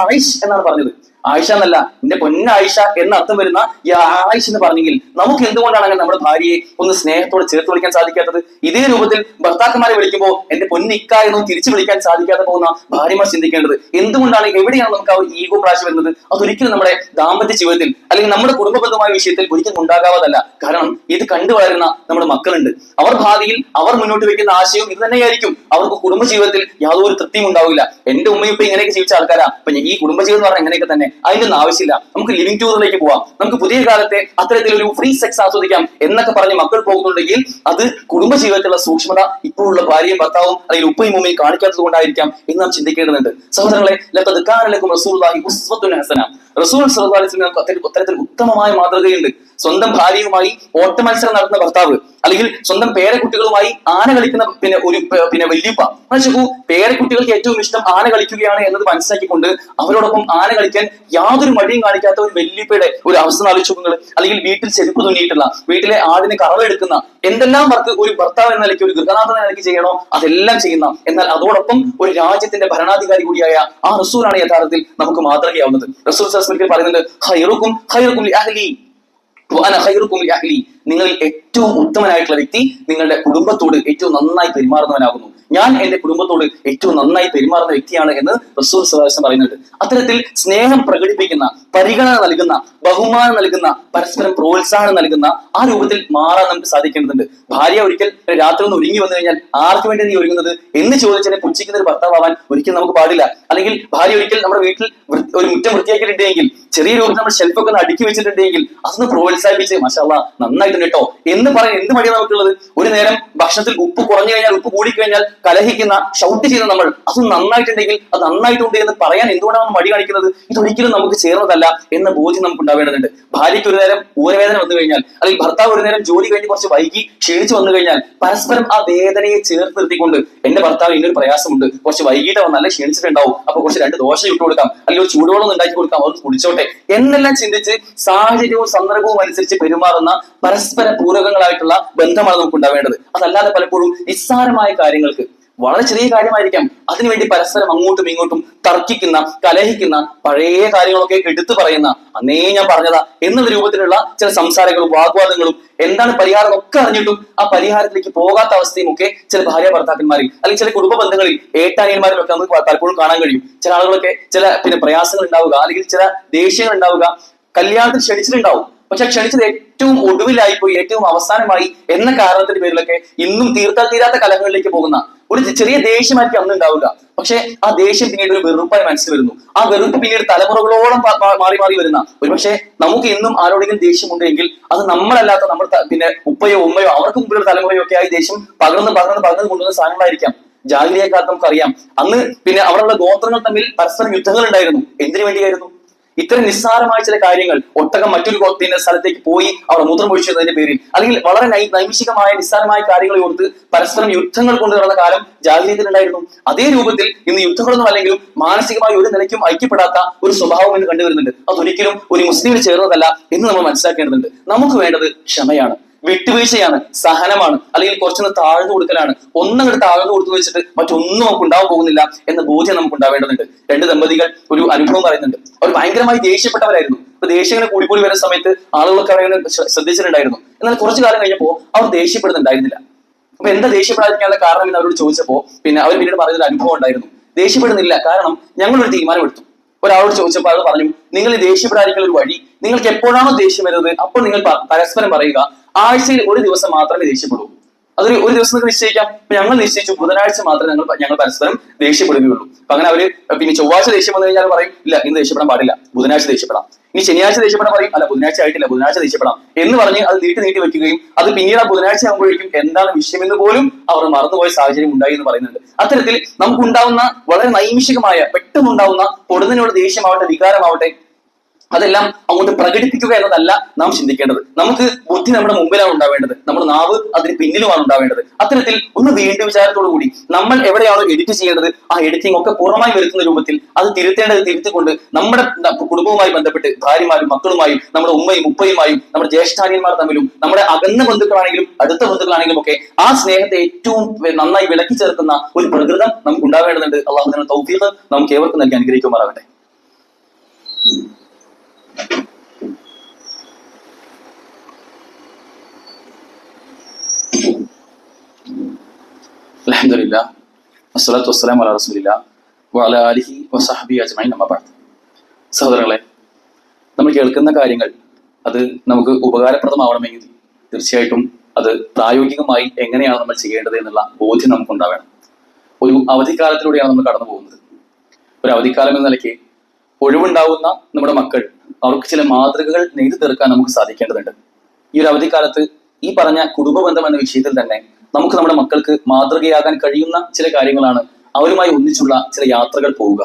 ആയിഷ് എന്നാണ് പറഞ്ഞത്. ആയിഷ എന്നല്ല എന്റെ പൊന്ന ആയിഷ എന്ന അർത്ഥം വരുന്ന ഈ ആയിഷ എന്ന് പറഞ്ഞെങ്കിൽ നമുക്ക് എന്തുകൊണ്ടാണ് അങ്ങനെ നമ്മുടെ ഭാര്യയെ ഒന്ന് സ്നേഹത്തോടെ ചേർത്ത് വിളിക്കാൻ സാധിക്കാത്തത്? ഇതേ രൂപത്തിൽ ഭർത്താക്കന്മാരെ വിളിക്കുമ്പോൾ എന്റെ പൊന്നിക്ക എന്ന് തിരിച്ചു വിളിക്കാൻ സാധിക്കാതെ പോകുന്ന ഭാര്യമാർ ചിന്തിക്കേണ്ടത് എന്തുകൊണ്ടാണ്? എവിടെയാണ് നമുക്ക് ആ ഒരു ഈഗോ പ്രാവശ്യം വരുന്നത്? അതൊരിക്കലും നമ്മുടെ ദാമ്പത്യ ജീവിതത്തിൽ അല്ലെങ്കിൽ നമ്മുടെ കുടുംബബന്ധമായ വിഷയത്തിൽ ഒരിക്കലും ഉണ്ടാകാവതല്ല. കാരണം ഇത് കണ്ടു വളരുന്ന നമ്മുടെ മക്കളുണ്ട്. അവർ ഭാവിയിൽ അവർ മുന്നോട്ട് വെക്കുന്ന ആശയവും ഇത് തന്നെയായിരിക്കും. അവർക്ക് കുടുംബജീവിതത്തിൽ യാതൊരു തൃപ്തിയും ഉണ്ടാവില്ല. എന്റെ ഉമ്മയും ഇപ്പൊ ഇങ്ങനെയൊക്കെ ജീവിച്ച ആൾക്കാരാ. അപ്പൊ ഈ കുടുംബജീവിതം എന്ന് പറഞ്ഞാൽ എങ്ങനെയൊക്കെ തന്നെ. അതിന്റെ ഒന്നും ആവശ്യമില്ല. നമുക്ക് ലിവിംഗ് ടൂറിലേക്ക് പോവാം. നമുക്ക് പുതിയ കാലത്തെ അത്തരത്തിലൊരു ഫ്രീ സെക്സ് ആസ്വദിക്കാം എന്നൊക്കെ പറഞ്ഞ് മക്കൾ പോകുന്നുണ്ടെങ്കിൽ അത് കുടുംബജീവിതത്തിലുള്ള സൂക്ഷ്മത ഇപ്പോഴുള്ള ഭാര്യയും ഭർത്താവും അല്ലെങ്കിൽ ഉപ്പയും ഉമ്മയും കാണിക്കാത്തത് കൊണ്ടായിരിക്കാം എന്ന് നാം ചിന്തിക്കേണ്ടതുണ്ട്. സഹോദരങ്ങളെ ലത്തത് കാന ലക്കും റസൂലുള്ളാഹി ഉസ്വത്തുൻ ഹസന റസൂൽ സല്ലല്ലാഹു അലൈഹി വസല്ലം അത്തരത്തിൽ ഉത്തമമായ മാതൃകയുണ്ട്. സ്വന്തം ഭാര്യയുമായി ഓട്ട മത്സരം നടത്തുന്ന ഭർത്താവ് അല്ലെങ്കിൽ സ്വന്തം പേരക്കുട്ടികളുമായി ആന കളിക്കുന്ന പിന്നെ ഒരു പിന്നെ വല്യപ്പ. എന്നുവെച്ചു പേരക്കുട്ടികൾക്ക് ഏറ്റവും ഇഷ്ടം ആന കളിക്കുകയാണ് എന്നത് മനസ്സിലാക്കിക്കൊണ്ട് അവരോടൊപ്പം ആന കളിക്കാൻ യാതൊരു മടിയും കാണിക്കാത്ത ഒരു വല്യപ്പയുടെ ഒരു അവസ്ഥ ആലോചിച്ചു നിങ്ങൾ അല്ലെങ്കിൽ വീട്ടിൽ ചെരുപ്പ് തുന്നിയിട്ടുള്ള വീട്ടിലെ ആടിന് കറവെടുക്കുന്ന എന്തെല്ലാം വർക്ക് ഒരു ഭർത്താവ് എന്ന നിലയ്ക്ക് ഒരു ഗൃഹനാഥൻ നിലയ്ക്ക് ചെയ്യണോ അതെല്ലാം ചെയ്യുന്ന എന്നാൽ അതോടൊപ്പം ഒരു രാജ്യത്തിന്റെ ഭരണാധികാരി കൂടിയായ ആ റസൂലാണ് യഥാർത്ഥത്തിൽ നമുക്ക് മാതൃകയാവുന്നത്. റസൂൽ الناس بالكلمة بعدين خيركم خيركم لأهلي وأنا خيركم لأهلي. നിങ്ങളിൽ ഏറ്റവും ഉത്തമനായിട്ടുള്ള വ്യക്തി നിങ്ങളുടെ കുടുംബത്തോട് ഏറ്റവും നന്നായി പെരുമാറുന്നവനാകുന്നു. ഞാൻ എന്റെ കുടുംബത്തോട് ഏറ്റവും നന്നായി പെരുമാറുന്ന വ്യക്തിയാണ് എന്ന് റസൂൽ സദാശം പറയുന്നുണ്ട്. അത്തരത്തിൽ സ്നേഹം പ്രകടിപ്പിക്കുന്ന പരിഗണന നൽകുന്ന ബഹുമാനം നൽകുന്ന പരസ്പരം പ്രോത്സാഹനം നൽകുന്ന ആ രൂപത്തിൽ മാറാൻ നമുക്ക് സാധിക്കേണ്ടതുണ്ട്. ഭാര്യ ഒരിക്കൽ രാത്രി ഒന്ന് ഒരുങ്ങി വന്നു കഴിഞ്ഞാൽ ആർക്ക് വേണ്ടി നീ ഒരുങ്ങുന്നത് എന്ന് ചോദിച്ചതിനെ പുച്ഛിക്കുന്ന ഒരു ഭർത്താവാൻ ഒരിക്കലും നമുക്ക് പാടില്ല. അല്ലെങ്കിൽ ഭാര്യ ഒരിക്കൽ നമ്മുടെ വീട്ടിൽ ഒരു മുറ്റം വൃത്തിയാക്കിയിട്ടുണ്ടെങ്കിൽ ചെറിയ രൂപത്തിൽ നമ്മൾ ഷെൽഫൊക്കെ ഒന്ന് അടുക്കി വെച്ചിട്ടുണ്ടെങ്കിൽ അതൊന്ന് പ്രോത്സാഹിപ്പിച്ച് മഷാല്ല നന്നായിട്ട് ഉണ്ടായിട്ടുണ്ട് കേട്ടോ. എന്ന് പറയാൻ എന്ത് മടിയാണ് നമുക്കുള്ളത് ഒരു നേരം ഭക്ഷണത്തിൽ ഉപ്പ് കുറഞ്ഞു കഴിഞ്ഞാൽ ഉപ്പ് കൂടിക്കഴിഞ്ഞാൽ കലഹിക്കുന്ന ഷൗട്ട് ചെയ്യുന്ന നമ്മൾ അത് നന്നായിട്ടുണ്ടെങ്കിൽ അത് നന്നായിട്ടുണ്ട് എന്ന് പറയാൻ എന്തുകൊണ്ടാണ് മടി കാണിക്കുന്നത്? ഇതൊരിക്കലും നമുക്ക് ചേർന്നതല്ല എന്ന ബോധ്യം നമുക്ക് ഉണ്ടാവേണ്ടതുണ്ട്. ഭാര്യയ്ക്ക് ഒരു നേരം ഊരവേദന വന്നു കഴിഞ്ഞാൽ അല്ലെങ്കിൽ ഭർത്താവ് ഒരു നേരം ജോലി കഴിഞ്ഞ് കുറച്ച് വൈകി ക്ഷീണിച്ചു വന്നു കഴിഞ്ഞാൽ പരസ്പരം ആ വേദനയെ ചേർത്ത് നിർത്തിക്കൊണ്ട് എന്റെ ഭർത്താവ് ഇന്നൊരു പ്രയാസമുണ്ട്. കുറച്ച് വൈകിട്ട് നല്ല ക്ഷീണിച്ചിട്ടുണ്ടാവും. അപ്പൊ കുറച്ച് രണ്ട് ദോശ ഇട്ട് കൊടുക്കാം. അല്ലെങ്കിൽ ഒരു ചൂടുവെള്ളം ഉണ്ടാക്കി കൊടുക്കാം. അവർക്ക് കുടിച്ചോട്ടെ. എന്നെല്ലാം ചിന്തിച്ച് സാഹചര്യവും സന്ദർഭവും അനുസരിച്ച് പെരുമാറുന്ന പരസ്പര പൂരകങ്ങളായിട്ടുള്ള ബന്ധമാണ് നമുക്ക് ഉണ്ടാവേണ്ടത് അതല്ലാതെ പലപ്പോഴും നിസ്സാരമായ കാര്യങ്ങൾക്ക് വളരെ ചെറിയ കാര്യമായിരിക്കാം അതിനുവേണ്ടി പരസ്പരം അങ്ങോട്ടും ഇങ്ങോട്ടും തർക്കിക്കുന്ന കലഹിക്കുന്ന പഴയ കാര്യങ്ങളൊക്കെ എടുത്തു പറയുന്ന അന്നേ ഞാൻ പറഞ്ഞതാ എന്നുള്ള രൂപത്തിലുള്ള ചില സംസാരങ്ങളും വാഗ്വാദങ്ങളും എന്താണ് പരിഹാരം ഒക്കെ അറിഞ്ഞിട്ടും ആ പരിഹാരത്തിലേക്ക് പോകാത്ത അവസ്ഥയും ഒക്കെ ചില ഭാര്യ ഭർത്താക്കന്മാരിൽ അല്ലെങ്കിൽ ചില കുടുംബ ബന്ധങ്ങളിൽ ഏട്ടാനിയന്മാരിലൊക്കെ നമുക്ക് പലപ്പോഴും കാണാൻ കഴിയും. ചില ആളുകളൊക്കെ ചില പിന്നെ പ്രയാസങ്ങൾ ഉണ്ടാവുക അല്ലെങ്കിൽ ചില ദേഷ്യങ്ങൾ ഉണ്ടാവുക കല്യാണത്തിൽ ക്ഷണിച്ചിട്ടുണ്ടാവും. പക്ഷെ ക്ഷണിച്ചത് ഏറ്റവും ഒടുവിലായി പോയി ഏറ്റവും അവസാനമായി എന്ന കാരണത്തിന്റെ പേരിലൊക്കെ ഇന്നും തീർത്താൽ തീരാത്ത കലഹങ്ങളിലേക്ക് പോകുന്ന ഒരു ചെറിയ ദേഷ്യമായിരിക്കും അന്ന് ഉണ്ടാവുക. പക്ഷെ ആ ദേഷ്യം പിന്നീട് ഒരു വെറുപ്പായി മനസ്സിൽ വരുന്നു. ആ വെറുപ്പ് പിന്നീട് തലമുറകളോളം മാറി മാറി വരുന്ന ഒരുപക്ഷെ നമുക്ക് ഇന്നും ആരോടെങ്കിലും ദേഷ്യമുണ്ടെങ്കിൽ അത് നമ്മളല്ലാത്ത നമ്മൾ പിന്നെ ഉപ്പയോ ഉമ്മയോ അവർക്ക് മുമ്പിലുള്ള തലമുറയോ ഒക്കെ ആയി ദേഷ്യം പകർന്ന് പകർന്ന് പകർന്ന് കൊണ്ടുവന്ന സാധനങ്ങളായിരിക്കാം. ജാഗ്രതയെക്കാർ നമുക്കറിയാം. അന്ന് പിന്നെ അവിടെയുള്ള ഗോത്രങ്ങൾ തമ്മിൽ പരസ്പരം യുദ്ധങ്ങൾ ഉണ്ടായിരുന്നു. എന്തിനു വേണ്ടിയായിരുന്നു? ഇത്തരം നിസ്സാരമായ ചില കാര്യങ്ങൾ ഒട്ടകം മറ്റൊരു ഗോത്രത്തിന്റെ സ്ഥലത്തേക്ക് പോയി അവിടെ മൂത്രം ഒഴിച്ചതിന്റെ പേരിൽ അല്ലെങ്കിൽ വളരെ നൈമിഷികമായ നിസ്സാരമായ കാര്യങ്ങളെ ഓർത്ത് പരസ്പരം യുദ്ധങ്ങൾ കൊണ്ട് നടന്ന കാലം ജാഗ്രതയിലുണ്ടായിരുന്നു അതേ രൂപത്തിൽ ഇന്ന് യുദ്ധങ്ങളൊന്നും അല്ലെങ്കിലും മാനസികമായി ഒരു നിലയ്ക്കും ഐക്യപ്പെടാത്ത ഒരു സ്വഭാവം എന്ന് കണ്ടുവരുന്നുണ്ട്. അതൊരിക്കലും ഒരു മുസ്ലിമിന് ചേർന്നതല്ല എന്ന് നമ്മൾ മനസ്സിലാക്കേണ്ടതുണ്ട്. നമുക്ക് വേണ്ടത് ക്ഷമയാണ്. വിട്ടുവീഴ്ചയാണ് സഹനമാണ് അല്ലെങ്കിൽ കുറച്ചൊന്ന് താഴ്ന്നു കൊടുക്കലാണ്. ഒന്നങ്ങോട്ട് താഴ്ന്നു കൊടുത്തു വെച്ചിട്ട് മറ്റൊന്നും നമുക്ക് ഉണ്ടാവാൻ പോകുന്നില്ല എന്ന ബോധ്യം നമുക്ക് ഉണ്ടാവേണ്ടതുണ്ട് രണ്ട് ദമ്പതികൾ ഒരു അനുഭവം പറയുന്നുണ്ട്. അവർ ഭയങ്കരമായി ദേഷ്യപ്പെട്ടവരായിരുന്നു. അപ്പൊ ദേഷ്യങ്ങൾ കൂടി കൂടി വരുന്ന സമയത്ത് ആളുകളൊക്കെ ശ്ര- ശ്രദ്ധിച്ചിട്ടുണ്ടായിരുന്നു. എന്നാൽ കുറച്ചു കാലം കഴിഞ്ഞപ്പോൾ അവർ ദേഷ്യപ്പെടുന്നുണ്ടായിരുന്നില്ല. അപ്പൊ എന്താ ദേഷ്യപ്പെടാതിരിക്കാനുള്ള കാരണം എന്ന് അവരോട് ചോദിച്ചപ്പോ പിന്നെ അവർ പിന്നീട് പറയുന്ന ഒരു അനുഭവം ഉണ്ടായിരുന്നു. ദേഷ്യപ്പെടുന്നില്ല കാരണം ഞങ്ങൾ ഒരു തീരുമാനം ഒരാളോട് ചോദിച്ചപ്പോൾ അയാൾ പറഞ്ഞു നിങ്ങൾ ദേഷ്യപ്പെടാതിരിക്കുന്ന ഒരു വഴി നിങ്ങൾക്ക് എപ്പോഴാണോ ദേഷ്യം വരുന്നത്? അപ്പോൾ നിങ്ങൾ പരസ്പരം പറയുക. ആഴ്ചയിൽ ഒരു ദിവസം മാത്രമേ ദേഷ്യപ്പെടൂ അതൊരു ഒരു ദിവസം നിങ്ങൾ നിശ്ചയിക്കാം. അപ്പൊ ഞങ്ങൾ നിശ്ചയിച്ചു ബുധനാഴ്ച മാത്രമേ ഞങ്ങൾ ഞങ്ങൾ പരസ്പരം ദേഷ്യപ്പെടുകയുള്ളൂ. അപ്പൊ അങ്ങനെ അവർ പിന്നെ ചൊവ്വാഴ്ച ദേഷ്യം വന്നു കഴിഞ്ഞാൽ പറയും ഇല്ല ഇന്ന് ദേഷ്യപ്പെടാൻ പാടില്ല. ബുധനാഴ്ച ദേഷ്യപ്പെടാം. ഇനി ശനിയാഴ്ച ദേഷ്യപ്പെടാൻ പറയും അല്ല ബുധനാഴ്ച ആയിട്ടില്ല ബുധനാഴ്ച ദേഷ്യപ്പെടാം എന്ന് പറഞ്ഞ് അത് നീട്ടി നീട്ടി വെക്കുകയും അത് പിന്നീട് ആ ബുധനാഴ്ച ആകുമ്പോഴേക്കും എന്താണ് വിഷയമെന്ന് പോലും അവർ മറന്നുപോയ സാഹചര്യം ഉണ്ടായി എന്ന് പറയുന്നുണ്ട്. അത്തരത്തിൽ നമുക്കുണ്ടാവുന്ന വളരെ നൈമിഷികമായ പെട്ടെന്നുണ്ടാവുന്ന പൊടുന്നതിനോട് ദേഷ്യമാവട്ടെ വികാരമാവട്ടെ അതെല്ലാം അങ്ങോട്ട് പ്രകടിപ്പിക്കുക എന്നതല്ല നാം ചിന്തിക്കേണ്ടത്. നമുക്ക് ബുദ്ധി നമ്മുടെ മുമ്പിലാണ് ഉണ്ടാവേണ്ടത്. നമ്മുടെ നാവ് അതിന് പിന്നിലുമാണ് ഉണ്ടാവേണ്ടത്. അത്തരത്തിൽ ഒന്ന് വീണ്ടും വിചാരത്തോടു കൂടി നമ്മൾ എവിടെയാണോ എഡിറ്റ് ചെയ്യേണ്ടത് ആ എഡിറ്റിംഗ് ഒക്കെ പൂർണമായി വരുത്തുന്ന രൂപത്തിൽ അത് തിരുത്തേണ്ടത് തിരുത്തിക്കൊണ്ട് നമ്മുടെ കുടുംബവുമായി ബന്ധപ്പെട്ട് ഭാര്യമാരും മക്കളുമായും നമ്മുടെ ഉമ്മയും ഉപ്പയുമായും നമ്മുടെ ജ്യേഷ്ഠാനിയന്മാർ തമ്മിലും നമ്മുടെ അകന്ന ബന്ധുക്കളാണെങ്കിലും അടുത്ത ബന്ധുക്കളാണെങ്കിലും ഒക്കെ ആ സ്നേഹത്തെ ഏറ്റവും നന്നായി വിളക്കി ചേർക്കുന്ന ഒരു പ്രകൃതം നമുക്ക് ഉണ്ടാവേണ്ടതുണ്ട്. അള്ളാഹുദിന തൗഫീഖ് നമുക്ക് ഏവർക്കും നൽകി അനുഗ്രഹിക്കുമാറാകട്ടെ. അസ്സലാത്തു സഹോദരങ്ങളെ നമ്മൾ കേൾക്കുന്ന കാര്യങ്ങൾ അത് നമുക്ക് ഉപകാരപ്രദമാവണമെങ്കിൽ തീർച്ചയായിട്ടും അത് പ്രായോഗികമായി എങ്ങനെയാണ് നമ്മൾ ചെയ്യേണ്ടത് എന്നുള്ള ബോധ്യം നമുക്കുണ്ടാവണം. ഒരു അവധിക്കാലത്തിലൂടെയാണ് നമ്മൾ കടന്നു പോകുന്നത് ഒരു അവധിക്കാലം എന്ന നിലയ്ക്ക് ഒഴിവുണ്ടാവുന്ന നമ്മുടെ മക്കൾ അവർക്ക് ചില മാതൃകകൾ നെയ്തു തീർക്കാൻ നമുക്ക് സാധിക്കേണ്ടതുണ്ട്. ഈ ഒരു അവധിക്കാലത്ത് ഈ പറഞ്ഞ കുടുംബ ബന്ധം എന്ന വിഷയത്തിൽ തന്നെ നമുക്ക് നമ്മുടെ മക്കൾക്ക് മാതൃകയാകാൻ കഴിയുന്ന ചില കാര്യങ്ങളാണ് അവരുമായി ഒന്നിച്ചുള്ള ചില യാത്രകൾ പോവുക.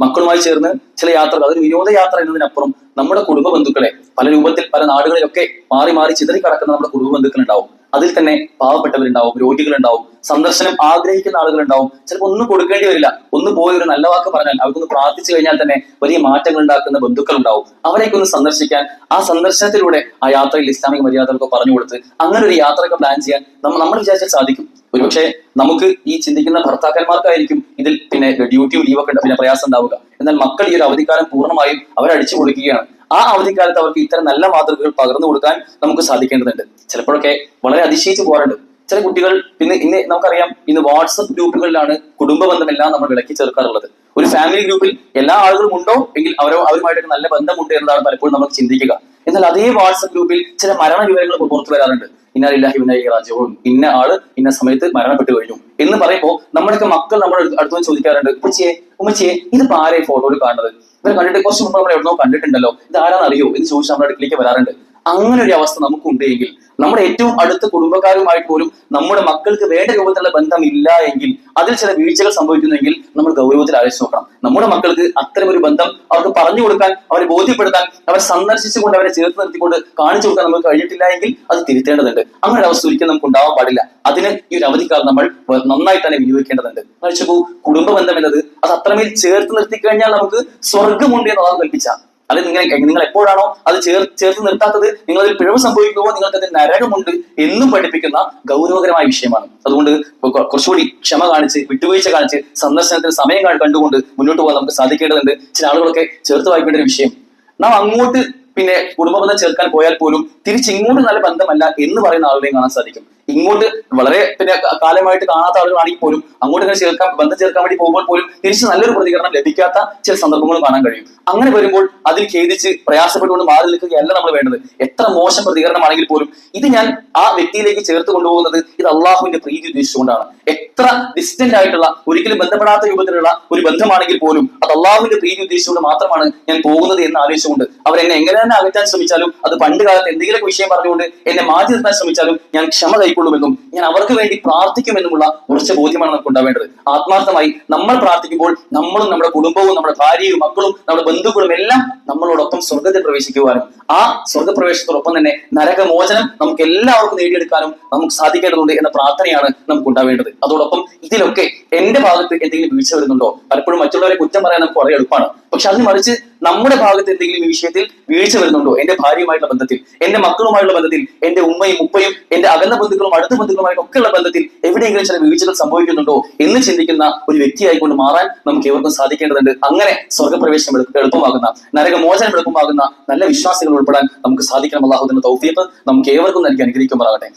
മക്കളുമായി ചേർന്ന് ചില യാത്രകൾ അതൊരു വിനോദയാത്ര എന്നതിനപ്പുറം നമ്മുടെ കുടുംബ ബന്ധുക്കളെ പല രൂപത്തിൽ പല നാടുകളിലൊക്കെ മാറി മാറി ചിതറി കിടക്കുന്ന നമ്മുടെ കുടുംബ ബന്ധുക്കൾ ഉണ്ടാവും. അതിൽ തന്നെ പാവപ്പെട്ടവരുണ്ടാവും രോഗികളുണ്ടാവും സന്ദർശനം ആഗ്രഹിക്കുന്ന ആളുകളുണ്ടാവും. ചിലപ്പോൾ ഒന്നും കൊടുക്കേണ്ടി വരില്ല. ഒന്ന് പോയി ഒരു നല്ല വാക്ക് പറഞ്ഞാൽ അവർക്കൊന്ന് പ്രാർത്ഥിച്ചു കഴിഞ്ഞാൽ തന്നെ വലിയ മാറ്റങ്ങൾ ഉണ്ടാക്കുന്ന ബന്ധുക്കൾ ഉണ്ടാവും അവരെയൊക്കെ ഒന്ന് സന്ദർശിക്കാൻ ആ സന്ദർശനത്തിലൂടെ ആ യാത്രയിൽ ഇസ്ലാമിക മര്യാദകളൊക്കെ പറഞ്ഞു കൊടുത്ത് അങ്ങനെ ഒരു യാത്രയൊക്കെ പ്ലാൻ ചെയ്യാൻ നമ്മൾ നമ്മൾ വിചാരിച്ചാൽ സാധിക്കും. ഒരുപക്ഷെ നമുക്ക് ഈ ചിന്തിക്കുന്ന ഭർത്താക്കന്മാർക്കായിരിക്കും ഇതിൽ പിന്നെ ഡ്യൂട്ടിയും ലീവൊക്കെ ഉണ്ട് പിന്നെ പ്രയാസം ഉണ്ടാവുക. എന്നാൽ മക്കൾ ഈ ഒരു അവധിക്കാലം പൂർണമായും അവരടിച്ചു കൊടുക്കുകയാണ് ആ അവധിക്കാലത്ത് അവർക്ക് ഇത്തരം നല്ല മാതൃകകൾ പകർന്നു കൊടുക്കാൻ നമുക്ക് സാധിക്കേണ്ടതുണ്ട്. ചിലപ്പോഴൊക്കെ വളരെ അതിശയിച്ചു പോകാറുണ്ട്. ചില കുട്ടികൾ പിന്നെ ഇന്ന് നമുക്കറിയാം ഇന്ന് വാട്സപ്പ് ഗ്രൂപ്പുകളിലാണ് കുടുംബ ബന്ധമെല്ലാം നമ്മൾ വിളക്കി ചേർക്കാറുള്ളത്. ഒരു ഫാമിലി ഗ്രൂപ്പിൽ എല്ലാ ആളുകളും ഉണ്ടോ? എങ്കിൽ അവരോ അവരുമായിട്ട് നല്ല ബന്ധമുണ്ട് എന്നതാണ് പലപ്പോഴും നമുക്ക് ചിന്തിക്കുക. എന്നാൽ അതേ വാട്സപ്പ് ഗ്രൂപ്പിൽ ചില മരണ വിവരങ്ങൾ പുറത്തു വരാറുണ്ട്. ഇന്നാലില്ലാഹി വിനായി രാജ്യവും ഇന്ന ആൾ ഇന്ന സമയത്ത് മരണപ്പെട്ടു കഴിഞ്ഞു. എന്ന് പറയുമ്പോൾ നമ്മുടെയൊക്കെ മക്കൾ നമ്മൾ അടുത്ത് അടുത്ത് ചോദിക്കാറുണ്ട് ഉമ്മച്ചിയെ ഉമ്മച്ചിയെ ഇത് ആരെ ഫോട്ടോയിൽ കാണുന്നത്? ഇവരെ കണ്ടിട്ട് കുറച്ച് മുമ്പ് നമ്മൾ എവിടെന്നോ കണ്ടിട്ടുണ്ടല്ലോ ഇത് ആരാണെന്ന് അറിയോ എന്ന് ചോദിച്ച് നമ്മുടെ അടുക്കിലേക്ക് വരാറുണ്ട്. അങ്ങനെ ഒരു അവസ്ഥ നമുക്കുണ്ടെങ്കിൽ നമ്മുടെ ഏറ്റവും അടുത്ത കുടുംബക്കാരുമായിട്ട് പോലും നമ്മുടെ മക്കൾക്ക് വേണ്ട രൂപത്തിലുള്ള ബന്ധമില്ല എങ്കിൽ അതിൽ ചില വീഴ്ചകൾ സംഭവിക്കുന്നെങ്കിൽ നമ്മൾ ഗൗരവത്തിൽ ആലോചിച്ച് നോക്കണം. നമ്മുടെ മക്കൾക്ക് അത്തരം ഒരു ബന്ധം അവർക്ക് പറഞ്ഞു കൊടുക്കാൻ അവരെ ബോധ്യപ്പെടുത്താൻ അവരെ സന്ദർശിച്ചുകൊണ്ട് അവരെ ചേർത്ത് നിർത്തിക്കൊണ്ട് കാണിച്ചു കൊടുക്കാൻ നമുക്ക് കഴിഞ്ഞിട്ടില്ല എങ്കിൽ അത് തിരുത്തേണ്ടതുണ്ട്. അങ്ങനെ ഒരു അവസ്ഥ ഒരിക്കലും നമുക്ക് ഉണ്ടാവാൻ പാടില്ല. അതിന് ഈ ഒരു അവധിക്കാലം നമ്മൾ നന്നായി തന്നെ വിനിയോഗിക്കേണ്ടതുണ്ട്. കഴിച്ചു കുടുംബ ബന്ധം എന്നത് അത് അത്രമേൽ ചേർത്ത് നിർത്തി കഴിഞ്ഞാൽ നമുക്ക് സ്വർഗമുണ്ട് എന്ന് അതാണ് കൽപ്പിച്ച അത് നിങ്ങൾ നിങ്ങൾ എപ്പോഴാണോ അത് ചേർ ചേർത്ത് നിർത്താത്തത്? നിങ്ങൾ അതിൽ പിഴവ് സംഭവിക്കുമ്പോൾ നിങ്ങൾക്ക് അതിൽ നരകമുണ്ട് എന്നും പഠിപ്പിക്കുന്ന ഗൗരവകരമായ വിഷയമാണ്. അതുകൊണ്ട് കുറച്ചുകൂടി ക്ഷമ കാണിച്ച് വിട്ടുവീഴ്ച കാണിച്ച് സന്ദർശനത്തിന് സമയം കണ്ടുകൊണ്ട് മുന്നോട്ട് പോകാൻ നമുക്ക് സാധിക്കേണ്ടതുണ്ട്. ചില ആളുകളൊക്കെ ചേർത്ത് വായിക്കേണ്ട ഒരു വിഷയം. നാം അങ്ങോട്ട് പിന്നെ കുടുംബ ബന്ധം ചേർക്കാൻ പോയാൽ പോലും തിരിച്ച് ഇങ്ങോട്ട് നല്ല ബന്ധമല്ല എന്ന് പറയുന്ന ആളുകളെയും കാണാൻ സാധിക്കും. ഇങ്ങോട്ട് വളരെ പിന്നെ കാലമായിട്ട് കാണാത്ത ആളുകളാണെങ്കിൽ പോലും അങ്ങോട്ട് ഇങ്ങനെ ചേർക്കാൻ ബന്ധം ചേർക്കാൻ വേണ്ടി പോകുമ്പോൾ പോലും തിരിച്ച് നല്ലൊരു പ്രതികരണം ലഭിക്കാത്ത ചില സന്ദർഭങ്ങളും കാണാൻ കഴിയും. അങ്ങനെ വരുമ്പോൾ അതിൽ ഖേദിച്ച് പ്രയാസപ്പെട്ടുകൊണ്ട് മാറി നിൽക്കുകയല്ല നമ്മൾ വേണ്ടത്. എത്ര മോശം പ്രതികരണമാണെങ്കിൽ പോലും ഇത് ഞാൻ ആ വ്യക്തിയിലേക്ക് ചേർത്ത് കൊണ്ടുപോകുന്നത് ഇത് അള്ളാഹുവിന്റെ പ്രീതി ഉദ്ദേശിച്ചുകൊണ്ടാണ്. എത്ര ഡിസ്റ്റന്റ് ആയിട്ടുള്ള ഒരിക്കലും ബന്ധപ്പെടാത്ത രൂപത്തിലുള്ള ഒരു ബന്ധമാണെങ്കിൽ പോലും അത് അള്ളാഹുവിന്റെ പ്രീതി ഉദ്ദേശിച്ചുകൊണ്ട് മാത്രമാണ് ഞാൻ പോകുന്നത് എന്ന് ആലോചിച്ചുകൊണ്ട് അവരെന്നെ എങ്ങനെ തന്നെ അകറ്റാൻ ശ്രമിച്ചാലും അത് പണ്ട് കാലത്ത് എന്തെങ്കിലുമൊക്കെ വിഷയം പറഞ്ഞുകൊണ്ട് എന്നെ മാറ്റി നിർത്താൻ ശ്രമിച്ചാലും ഞാൻ ക്ഷമ കൈക്കൊള്ളുമെന്നും ഞാൻ അവർക്ക് വേണ്ടി പ്രാർത്ഥിക്കുമെന്നുമുള്ള കുറച്ച് ബോധ്യമാണ് നമുക്ക് ഉണ്ടാവേണ്ടത്. ആത്മാർത്ഥമായി നമ്മൾ പ്രാർത്ഥിക്കുമ്പോൾ നമ്മളും നമ്മുടെ കുടുംബവും നമ്മുടെ ഭാര്യയും മക്കളും നമ്മുടെ ബന്ധുക്കളും എല്ലാം നമ്മളോടൊപ്പം സ്വർഗത്തിൽ പ്രവേശിക്കുവാനും ആ സ്വർഗപ്രവേശത്തോടൊപ്പം തന്നെ നരകമോചനം നമുക്ക് എല്ലാവർക്കും നേടിയെടുക്കാനും നമുക്ക് സാധിക്കേണ്ടതുണ്ട് എന്ന പ്രാർത്ഥനയാണ് നമുക്ക് ഉണ്ടാവേണ്ടത്. അതോടൊപ്പം ഇതിലൊക്കെ എന്റെ ഭാഗത്ത് എന്തെങ്കിലും വീഴ്ച വരുന്നുണ്ടോ? പലപ്പോഴും മറ്റുള്ളവരെ കുറ്റം പറയാൻ നമുക്ക് വളരെ എളുപ്പമാണ്. പക്ഷെ അതിന് മറിച്ച് നമ്മുടെ ഭാഗത്ത് എന്തെങ്കിലും ഈ വിഷയത്തിൽ വീഴ്ച വരുന്നുണ്ടോ? എന്റെ ഭാര്യയുമായിട്ടുള്ള ബന്ധത്തിൽ എന്റെ മക്കളുമായുള്ള ബന്ധത്തിൽ എന്റെ ഉമ്മയും ഉപ്പയും എന്റെ അകന്ന ബന്ധുക്കളും അടുത്ത ബന്ധുക്കളുമായിട്ട് ഒക്കെയുള്ള ബന്ധത്തിൽ എവിടെയെങ്കിലും ചില വീഴ്ചകൾ സംഭവിക്കുന്നുണ്ടോ എന്ന് ചിന്തിക്കുന്ന ഒരു വ്യക്തിയായിക്കൊണ്ട് മാറാൻ നമുക്ക് ഏവർക്കും സാധിക്കേണ്ടതുണ്ട്. അങ്ങനെ സ്വർഗപ്രവേശനം എളു- എളുപ്പമാകുന്ന നരകമോചനം എളുപ്പമാകുന്ന നല്ല വിശ്വാസികൾ ഉൾപ്പെടാൻ നമുക്ക് സാധിക്കണം. അള്ളാഹുദിന്റെ തൗഫീഖ് നമുക്ക് ഏവർക്കും നൽകി അനുഗ്രഹിക്കുമാറാകട്ടെ.